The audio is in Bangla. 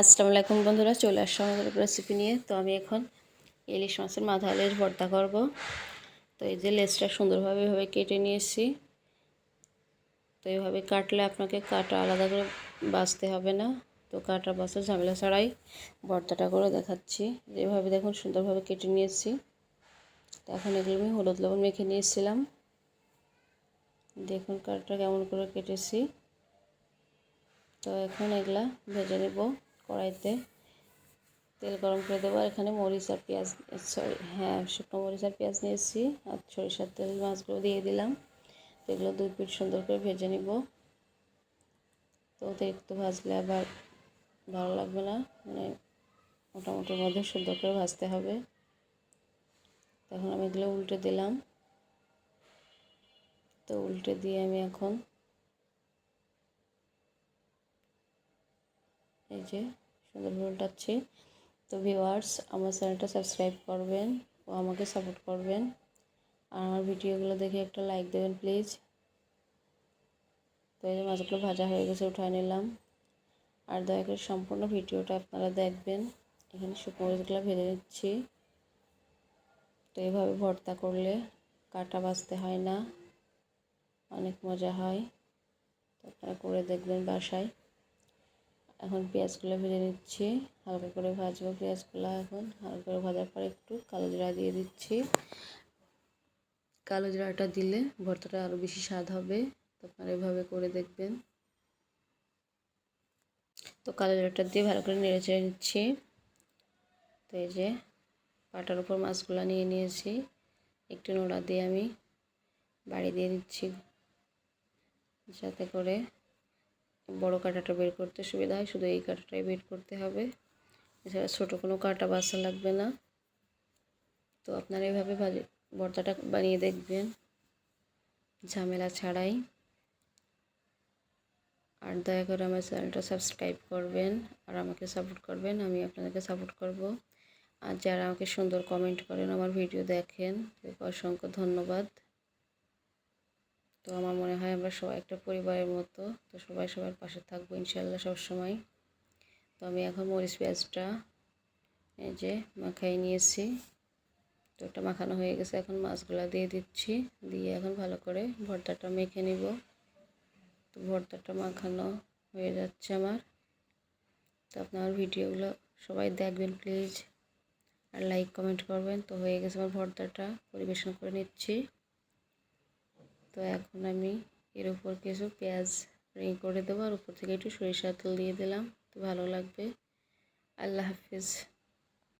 আসসালামু আলাইকুম বন্ধুরা, চলে আসলাম আমাদের রেসিপি নিয়ে। তো আমি এখন ইলিশ মাছের মাথা লেজ ভর্তা করব। তো এই যে লেজটা সুন্দরভাবে এভাবে কেটে নিয়েছি। তো এইভাবে কাটলে আপনাকে কাটা আলাদা করে বাছতে হবে না। তো কাটা বাছার ঝামেলা ছাড়াই ভর্তাটা করে দেখাচ্ছি। যেভাবে দেখুন সুন্দরভাবে কেটে নিয়েছি। তো এখন এগুলো আমি হলুদ লবণ মেখে নিয়েছিলাম। দেখুন কাঠটা কেমন করে কেটেছি। তো এখন এগুলা ভেজে নেব। কড়াইতে তেল গরম করে দেবো। আর এখানে মরিচ আর পেঁয়াজ, সরি হ্যাঁ শুকনো মরিচ আর পেঁয়াজ নিয়েছি আর সরিষার তেল মাছগুলো দিয়ে দিলাম। এগুলো দুই পিঠ সুন্দর করে ভেজে নিব। তো অতিরিক্ত ভাজলে আবার ভালো লাগবে না। মানে মোটামুটির মধ্যে সুন্দর করে ভাজতে হবে। তখন আমি এগুলো উল্টে দিলাম। তো উল্টে দিয়ে আমি এখন এই যে সুন্দরভাবে উল্টাচ্ছি। তো ভিওয়ার্স আমার চ্যানেলটা সাবস্ক্রাইব করবেন ও আমাকে সাপোর্ট করবেন। আর আমার ভিডিওগুলো দেখে একটা লাইক দেবেন প্লিজ তো এই যে মাছগুলো ভাজা হয়ে গেছে, উঠায় নিলাম। আর দয়া করে সম্পূর্ণ ভিডিওটা আপনারা দেখবেন। এখানে শুকনো ভেজে নিচ্ছি। তো এইভাবে ভর্তা করলে কাটা বাঁচতে হয় না। অনেক মজা হয়। তো আপনারা করে দেখবেন বাসায়। এখন পেঁয়াজগুলো ভেজে নিচ্ছি। হালকা করে ভাজবো পেঁয়াজগুলো এখন। হালকা করে ভাজার পর একটু কালো জিরা দিয়ে দিচ্ছি। কালো জিরাটা দিলে ভর্তাটা আরও বেশি স্বাদ হবে। আপনারা এভাবে করে দেখবেন। তো কালো জিরাটা দিয়ে ভালো করে নেড়ে চেড়ে নিচ্ছি। তো এই যে পাটার উপর মাছগুলো নিয়ে নিয়েছি। একটু নোড়া দিয়ে আমি বাড়ি দিয়ে দিচ্ছি। যাতে করে বড় কাঁটাটা বের করতে সুবিধা হয়, শুধু এই কাঁটাটাই বের করতে হবে। এছাড়া ছোটো কোনো কাঁটা বাসা লাগবে না। তো আপনারা এইভাবে ভাজি ভর্তাটা বানিয়ে দেখবেন। ঝামেলা ছাড়াই। আর দয়া করে আমার চ্যানেলটা সাবস্ক্রাইব করবেন আর আমাকে সাপোর্ট করবেন, আমি আপনাদেরকে সাপোর্ট করব। আর যারা আমাকে সুন্দর কমেন্ট করেন, আমার ভিডিও দেখেন অসংখ্য ধন্যবাদ। তো আমার মনে হয় আমরা সবাই একটা পরিবারের মতো। তো সবাই সবার পাশে থাকব ইনশাল্লাহ সবসময়। তো আমি এখন মরিচ পেঁয়াজটা এই যে মাখাই নিয়েছি। তো ওটা মাখানো হয়ে গেছে, এখন মাছগুলা দিয়ে দিচ্ছি। দিয়ে এখন ভালো করে ভর্তাটা মেখে নিব। তো ভর্তাটা মাখানো হয়ে যাচ্ছে আমার। তো আপনার ভিডিওগুলো সবাই দেখবেন প্লিজ। আর লাইক কমেন্ট করবেন। তো হয়ে গেছে আমার ভর্তাটা, পরিবেশন করে নিচ্ছি। তো এখন আমি এর উপর কিছু পেঁয়াজ রিং করে দেবো, আর উপর থেকে একটু সরিষা তেল দিয়ে দিলাম। তো ভালো লাগবে। আল্লাহ হাফিজ।